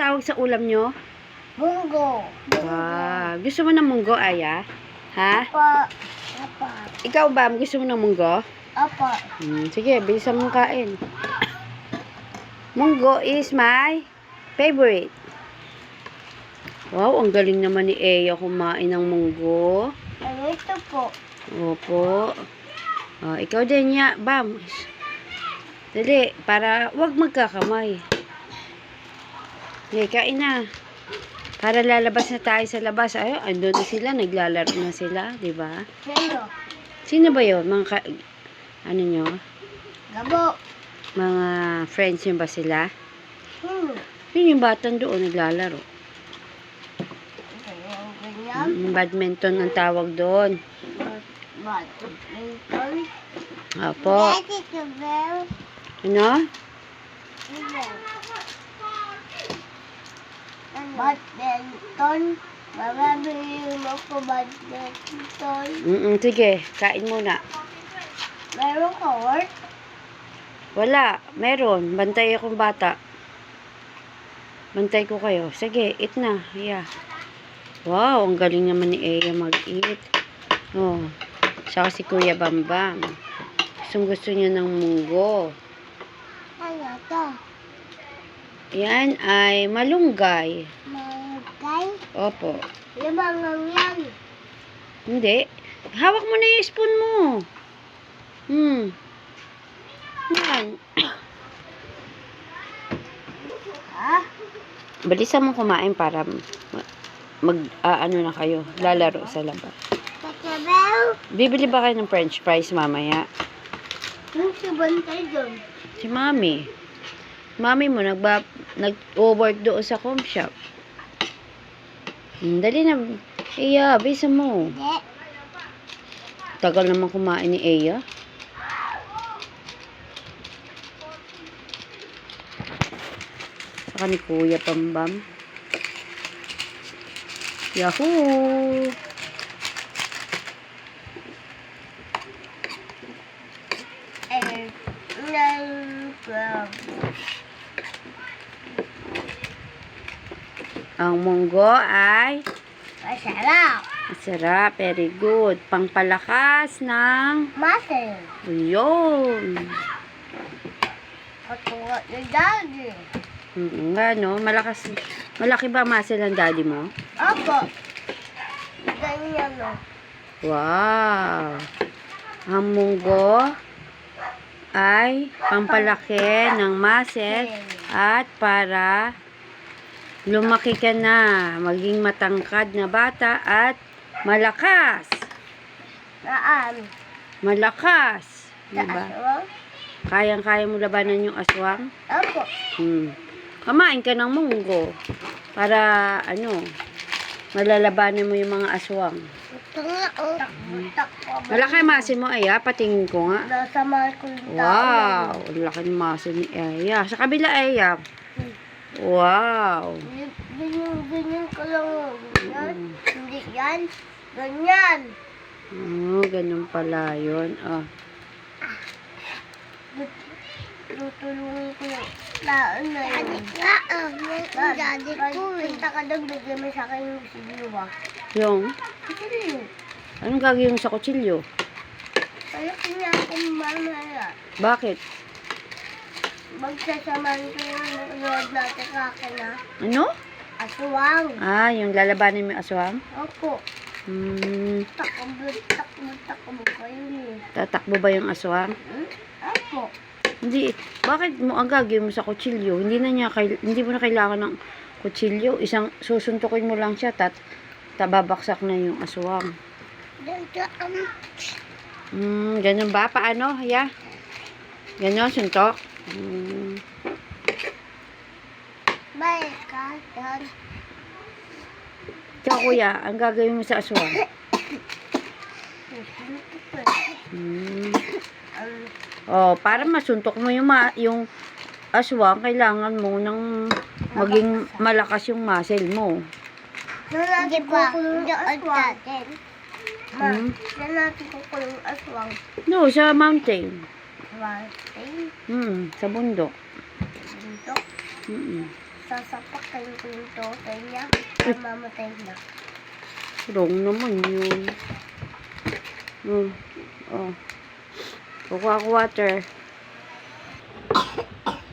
tawag sa ulam nyo? Munggo. Ah, gusto mo ng munggo, Aya? Ha? Apa. Apa. Ikaw ba, gusto mo ng munggo? Apa. Hmm, sige, bilisan mong kain. Munggo is my favorite. Wow, ang galing naman ni Eya kumain ng munggo. Ano ito po? Opo. Ah, ikaw din ya, Bam. Dali, para wag magkakamay. Okay, kain na. Para lalabas na tayo sa labas. Ay, andun na sila, naglalaro na sila, di ba? Sino? Sino ba yun? Mga ka, ano nyo? Gabo. Mga friends nyo ba sila? Hmm. Yun yung batang doon, naglalaro. Ganyan, Badminton ang tawag doon. Badminton. Opo. Daddy, Gabriel. Ano? Badminton. Marami mo ko badminton. Mm sige, kain muna. Meron ka work? Wala, meron. Bantay akong bata. Bantay ko kayo. Sige, eat na. Yeah. Wow, ang galing naman ni Eya mag-eat. Oh, siya si Kuya Bambam. Gustong gusto niya ng munggo. Ano to? Yan ay malunggay. Malagay? Opo. Limang lang yan. Hindi. Hawak mo na yung spoon mo. Hmm. Yan. Ha? Balisan mo kumain para ma- mag, ah, ano na kayo, lalaro sa labas. Bibili ba kayo ng french fries mamaya? Yung si Bantay doon. Si mami. Mami mo, nagba, nag-work doon sa home shop. Hmm, dali na. Iya, bisa mo. Tagal naman kumain ni Eya. Saka ni Kuya Pambam. Yahoo! And nine, twelve. Ang munggo ay Masarap. masarap. Very good. Pangpalakas ng Muscle. Yun. Katuwa ni Daddy. Mm, nga, no? Malakas. Malaki ba muscle ang daddy mo? Opo. Ganyan o. Wow. Ang munggo ay pampalaki ng muscle at para lumaki ka na, maging matangkad na bata at malakas. Naan. Malakas. Diba? Kayang-kaya mo labanan yung aswang? Opo. Hmm. Kamain ka ng munggo para ano, malalabanan mo yung mga aswang. Ito nga o. Takbo. Malaki ang muscle mo, Aya. Patingin ko nga. Nasa Wow! Ang laki ng muscle ni Aya. Sa kabila, Aya. Wow! Ganyan, ganyan ko lang. Ganyan. Mm. Hindi yan. Ganyan. Oh, ganun pala yun. Oh. Tutulungan ko yung laan na yun. Ka, ah. Daddy ko eh. Punta ka doon, bigyan mo sa akin yung siglo ba? Yung, Siglo. anong gagawin sa kutsilyo? Kaya kanya akong mamaya. Bakit? Magsasamahan ko yung nanonood natin kakin na. Ano? Aswang. Ah, yung lalabanin mo yung aswang? Opo. Hmm, Takbo, takbo, takbo kayo niyo. tatakbo ba yung aswang? Hmm? Opo. Hindi, bakit mo gagawin mo sa kutsilyo? Hindi na niya, hindi mo na kailangan ng kutsilyo. Isang, susuntukin mo lang siya, tat, tababaksak na yung aswang. Um, Hmm, ganun ba? Paano? Ya? Ganon, suntok? Doon. Ikaw, kuya, ang gagawin mo sa aswang? Hmm. Oh, para masuntok mo yung, ma- yung aswang, kailangan mo ng maging malakas yung muscle mo. Natin kukulong yung aswang. Ma, Hmm? natin kukulong yung aswang. No, sa mountain. Mountain. Hmm, sa bundok. Dito. Hmm. sasapakin ko yung totoy niya. Mamatay na. Wrong naman yun. Hmm. Oh. Kukuha ko water.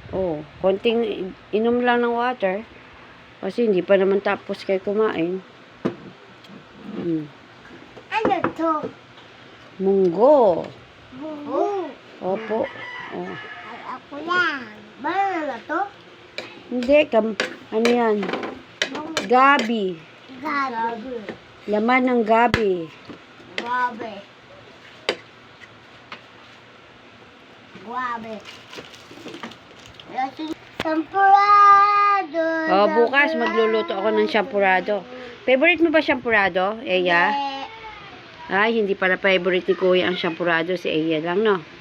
Oh, konting inom lang ng water. Kasi hindi pa naman tapos kayo kumain. Hmm. Ano to? Munggo. Bubu. Opo. Oh. Ay, ako yan. Banana na to? Hindi, kam ano yan? Gabi. Gabi. Laman ng gabi. Guabe. Guabe. Sampurado. Oh, bukas magluluto ako ng shampurado. Favorite mo ba shampurado, Eya? Ay, hindi pala favorite ni Kuya ang shampurado. Si Eya lang, no?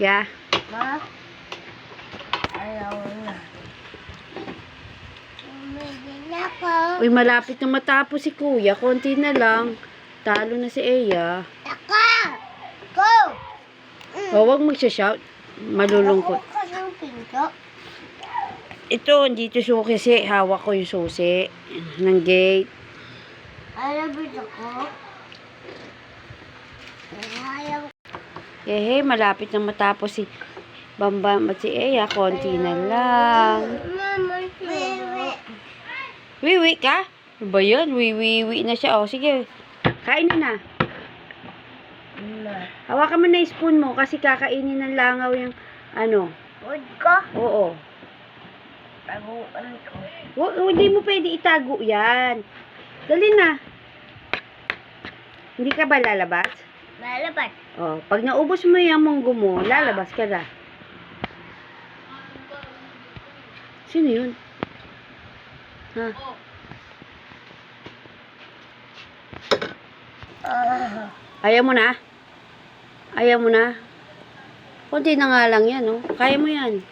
Yeah? Ma? Ayaw na. Umigil ako. Uy, malapit na matapos si Kuya. Konti na lang. Talo na si Eya. Ako! Go! O, huwag magsha-shout. Malulungkot. Ako kasi yung pinto. Ito, dito suki kasi. Hawak ko yung susi ng gate. Alabit ako. Ayaw. Eh, hey, malapit na matapos si Bambam at si Eya. Konti na lang. Wiwi ka? Ano ba yan? Wiwi na siya. O, sige. Kain na na. Hawakan mo na yung spoon mo kasi kakainin ng langaw yung ano. Wood ko. Oo. Taguan ko. Wa- Hindi mo pwede itago yan. Dali na. Hindi ka ba lalabas? Lalabat. Oh, pag naubos mo yung munggo mo, lalabas ka na. Sino yun? Ha? Ayaw mo na? Ayaw mo na? Kunti na nga lang yan, oh. Kaya mo yan.